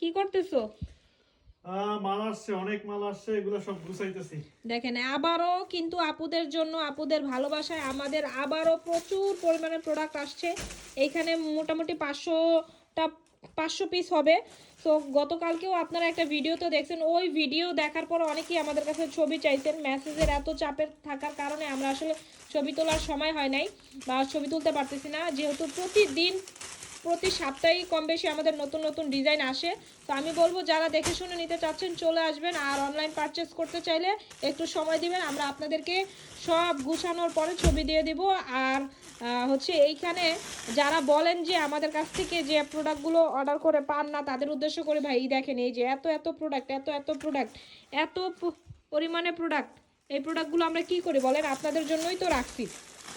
কি করতেছো? মাল আসছে অনেক মাল আসছে এগুলো সব গুছাইতেছি। দেখেন আবারও কিন্তু আপুদের জন্য আপুদের ভালোবাসায় আমাদের আবারও প্রচুর পরিমাণে প্রোডাক্ট আসছে। এইখানে মোটামুটি পাঁচশোটা পাঁচশো পিস হবে। তো গতকালকেও আপনারা একটা ভিডিও তো দেখছেন ওই ভিডিও দেখার পর অনেকেই আমাদের কাছে ছবি চাইছেন। মেসেজের এত চাপের থাকার কারণে আমরা আসলে ছবি তোলার সময় হয় নাই বা ছবি তুলতে পারতেছি না। যেহেতু প্রতিদিন প্রতি সপ্তাহেই কম বেশি আমাদের নতুন নতুন ডিজাইন আসে। তো আমি বলব, যারা দেখে শুনে নিতে চাচ্ছেন, চলে আসবেন আর অনলাইন পারচেস করতে চাইলে একটু সময় দিবেন। আমরা আপনাদেরকে সব গুছানোর পরে ছবি দিয়ে দিব। আর হচ্ছে এইখানে যারা বলেন যে আমাদের কাছ থেকে যে প্রোডাক্টগুলো অর্ডার করে পান না, তাদের উদ্দেশ্য করে ভাই দেখেন, এই যে এত এত প্রোডাক্ট এত এত প্রোডাক্ট এত পরিমাণে প্রোডাক্ট এই প্রোডাক্টগুলো আমরা কি করি বলেন? আপনাদের জন্যই তো রাখছি।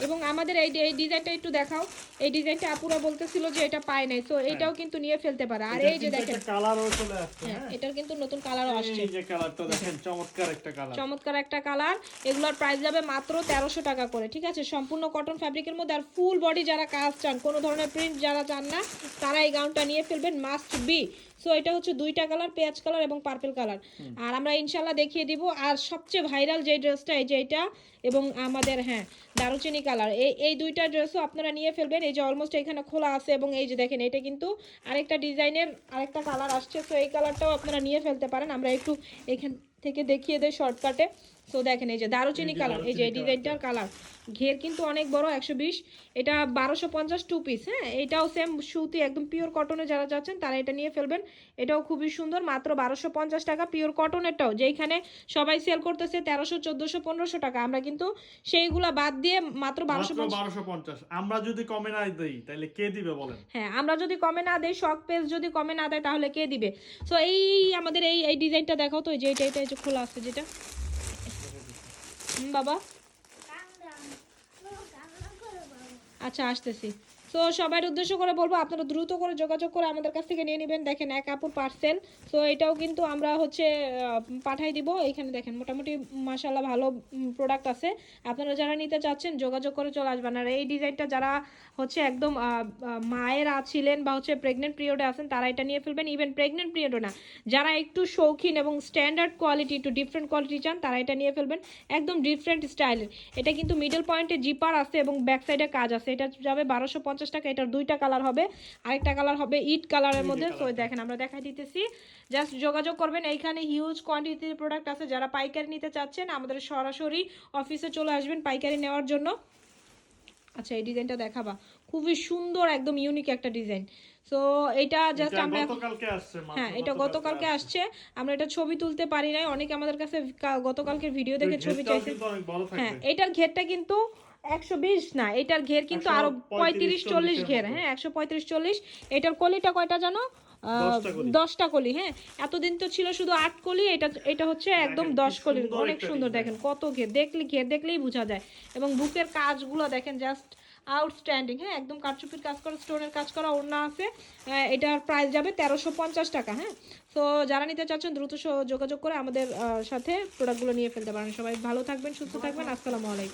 এবং আমাদের এই এই ডিজাইনটা একটু দেখাও। এই ডিজাইনটা আপুরা বলতেছিল যে এটা পায় নাই তো এটাও কিন্তু নিয়ে ফেলতে পারে। আর এই যে দেখেন। কালারও চলে আসছে হ্যাঁ হ্যাঁ। এটার কিন্তু নতুন কালারও আসছে। এই যে কালারটা দেখেন। চমৎকার একটা কালার। চমৎকার একটা কালার। এগুলোর প্রাইস যাবে মাত্র তেরোশো টাকা করে ঠিক আছে? সম্পূর্ণ কটন ফ্যাব্রিকের মধ্যে আর ফুল বডি যারা কাজ চান কোনো ধরনের প্রিন্ট যারা চান না তারা এই গাউনটা নিয়ে ফেলবেন মাস্ট বি সো এটা হচ্ছে দুইটা কালার পেঁয়াজ কালার এবং পার্পেল কালার আর আমরা ইনশাল্লাহ দেখিয়ে দিব আর সবচেয়ে ভাইরাল যে ড্রেসটা এই যে এটা এবং আমাদের হ্যাঁ দারুচিনি কালার এই এই দুইটা ড্রেসও আপনারা নিয়ে ফেলবেন। এই যে অলমোস্ট এখানে খোলা আছে এবং এই যে দেখেন এটা কিন্তু আরেকটা ডিজাইনের আরেকটা কালার আসছে। সো এই কালারটাও আপনারা নিয়ে ফেলতে পারেন। আমরা একটু এখান থেকে দেখিয়ে দেয় শর্টকাটে তো দেখেন এই যে দারুচিনি কালার এই যে ডিজাইনটার কালার ঘের কিন্তু অনেক বড় একশো বিশ। এটা বারোশো পঞ্চাশ টু পিস হ্যাঁ? এটাও সেম সুতি একদম পিওর কটনে যারা যাচ্ছেন তারা এটা নিয়ে ফেলবেন। এটাও খুবই সুন্দর মাত্র বারোশো পঞ্চাশ টাকা পিওর কটনেরটাও যেইখানে সবাই সেল করতেছে তেরোশো চোদ্দোশো পনেরোশো টাকা। আমরা কিন্তু সেইগুলা বাদ দিয়ে মাত্র বারোশো বারোশো পঞ্চাশ। আমরা যদি কমে না দিই তাহলে কে দিবে বলেন? হ্যাঁ আমরা যদি কমে না দেই শখ পেজ যদি কমে না দেয় তাহলে কে দিবে? সো এই আমাদের এই এই ডিজাইনটা দেখাও তো এই যে এটা এটা যে খোলা আছে যেটা। বাবা? আচ্ছা আসতেছি। তো সবার উদ্দেশ্য করে বলব, আপনারা দ্রুত করে যোগাযোগ করে আমাদের কাছ থেকে নিয়ে নেবেন। দেখেন, এক আপুর পার্সেল তো এটাও কিন্তু আমরা হচ্ছে পাঠাই দিব। এখানে দেখেন, মোটামুটি মাসাল্লাহ ভালো প্রোডাক্ট আছে। আপনারা যারা নিতে চাচ্ছেন, যোগাযোগ করে চলে আসবেন। আর এই ডিজাইনটা যারা হচ্ছে একদম মায়ের ছিলেন বা হচ্ছে প্রেগনেন্ট পিরিয়ডে আছেন, তারা এটা নিয়ে ফেলবেন। ইভেন প্রেগনেন্ট পিরিয়ডও না। যারা একটু শৌখিন এবং স্ট্যান্ডার্ড কোয়ালিটি একটু ডিফারেন্ট কোয়ালিটি চান, তারা এটা নিয়ে ফেলবেন। একদম ডিফারেন্ট স্টাইলের এটা কিন্তু মিডল পয়েন্টে জিপার আছে এবং ব্যাক সাইডে কাজ আছে। এটা যাবে বারোশো টাকা এটার দুইটা কালার হবে। আরেকটা কালার হবে ইট কালারের মধ্যে। তো দেখেন আমরা দেখাই দিতেছি। জাস্ট যোগাযোগ করবেন এইখানে হিউজ কোয়ান্টিটির প্রোডাক্ট আছে। যারা পাইকারি নিতে চাচ্ছেন আমাদের সরাসরি অফিসে চলে আসবেন পাইকারি নেওয়ার জন্য। আচ্ছা এই ডিজাইনটা দেখাবা। খুবই সুন্দর একদম ইউনিক একটা ডিজাইন সো এটা জাস্ট আমরা গতকালকে হ্যাঁ এটা গতকালকে আসছে। আমরা এটা ছবি তুলতে পারি নাই। অনেকে আমাদের কাছে কা- গতকালকের ভিডিও দেখে ছবি চাইছে। হ্যাঁ এটার ঘেরটা কিন্তু একশো বিশ না এটার ঘের কিন্তু আরও পঁয়ত্রিশ চল্লিশ ঘের হ্যাঁ একশো পঁয়ত্রিশ চল্লিশ। এটার কলিটা কয়টা জানো? দশটা কলি। হ্যাঁ। এতদিন তো ছিল শুধু আট কলি এটা এটা হচ্ছে একদম দশ কি কলির অনেক সুন্দর দেখেন কত ঘের দেখলে ঘের দেখলেই বোঝা যায়। এবং বুকের কাজগুলো দেখেন জাস্ট আউটস্ট্যান্ডিং হ্যাঁ একদম কারচুপির কাজ করা স্টোনের কাজ করা ওড়না আছে। এটার প্রাইস যাবে তেরোশো পঞ্চাশ টাকা হ্যাঁ। তো যারা নিতে চাচ্ছেন দ্রুত যোগাযোগ করে আমাদের সাথে প্রোডাক্টগুলো নিয়ে ফেলতে পারেন। সবাই ভালো থাকবেন সুস্থ থাকবেন। আসসালামু আলাইকুম।